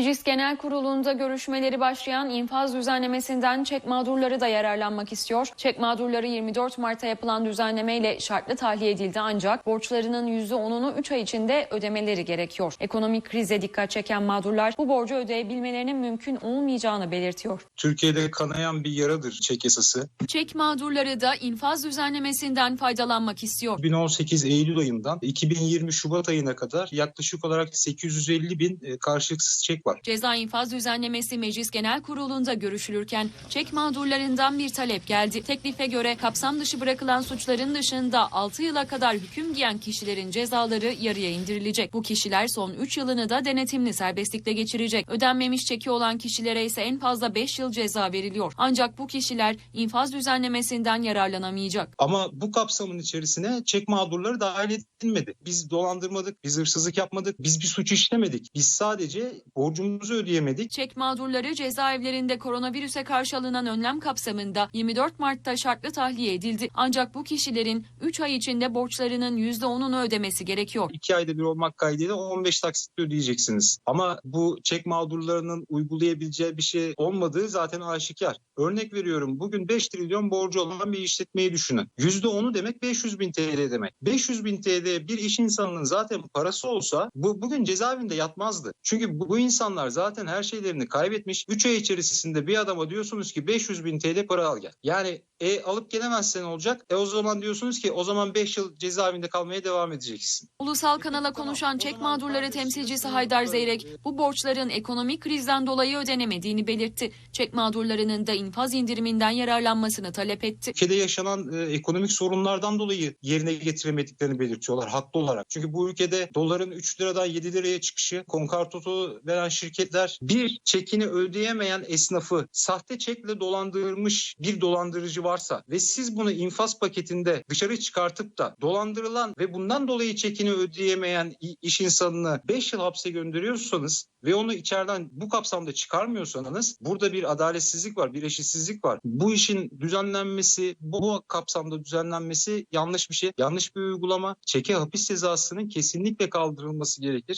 Meclis Genel Kurulu'nda görüşmeleri başlayan infaz düzenlemesinden çek mağdurları da yararlanmak istiyor. Çek mağdurları 24 Mart'ta yapılan düzenlemeyle şartlı tahliye edildi ancak borçlarının %10'unu 3 ay içinde ödemeleri gerekiyor. Ekonomik krize dikkat çeken mağdurlar bu borcu ödeyebilmelerinin mümkün olmayacağını belirtiyor. Türkiye'de kanayan bir yaradır çek yasası. Çek mağdurları da infaz düzenlemesinden faydalanmak istiyor. 2018 Eylül ayından 2020 Şubat ayına kadar yaklaşık olarak 850 bin e, karşılıksız çek var. Ceza infaz düzenlemesi Meclis Genel Kurulu'nda görüşülürken çek mağdurlarından bir talep geldi. Teklife göre kapsam dışı bırakılan suçların dışında 6 yıla kadar hüküm giyen kişilerin cezaları yarıya indirilecek. Bu kişiler son 3 yılını da denetimli serbestlikle geçirecek. Ödenmemiş çeki olan kişilere ise en fazla 5 yıl ceza veriliyor. Ancak bu kişiler infaz düzenlemesinden yararlanamayacak. Ama bu kapsamın içerisine çek mağdurları dahil edilmedi. Biz dolandırmadık, biz hırsızlık yapmadık, biz bir suç işlemedik. Biz sadece borcumuzu ödeyemedik. Çek mağdurları cezaevlerinde koronavirüse karşı alınan önlem kapsamında 24 Mart'ta şartlı tahliye edildi. Ancak bu kişilerin 3 ay içinde borçlarının %10'unu ödemesi gerekiyor. 2 ayda bir olmak kaydıyla 15 taksitle ödeyeceksiniz. Ama bu çek mağdurlarının uygulayabileceği bir şey olmadığı zaten aşikar. Örnek veriyorum bugün 5 trilyon borcu olan bir işletmeyi düşünün. %10'u demek 500 bin TL demek. 500 bin TL bir iş insanının zaten parası olsa bu bugün cezaevinde yatmazdı. Çünkü bu, bu insanlar zaten her şeylerini kaybetmiş. 3 ay içerisinde bir adama diyorsunuz ki 500 bin TL para al gel. Yani e, alıp gelemezsen olacak. E o zaman diyorsunuz ki o zaman 5 yıl cezaevinde kalmaya devam edeceksin. Ulusal kanala konuşan çek mağdurları temsilcisi Haydar Zeyrek bu borçların ekonomik krizden dolayı ödenemediğini belirtti. Çek mağdurlarının da infaz indiriminden yararlanmasını talep etti. ülkede yaşanan e, ekonomik sorunlardan dolayı yerine getiremediklerini belirtiyorlar haklı olarak. Çünkü bu ülkede doların 3 liradan 7 liraya çıkışı, konkartotu veren şirketler bir çekini ödeyemeyen esnafı sahte çekle dolandırmış bir dolandırıcı varsa ve siz bunu infaz paketinde dışarı çıkartıp da dolandırılan ve bundan dolayı çekini ödeyemeyen iş insanını 5 yıl hapse gönderiyorsanız ve onu içeriden bu kapsamda çıkarmıyorsanız burada bir adaletsizlik var, bir eşitsizlik var. Bu işin düzenlenmesi, bu kapsamda düzenlenmesi yanlış bir şey, yanlış bir uygulama. Çeke hapis cezasının kesinlikle kaldırılması gerekir.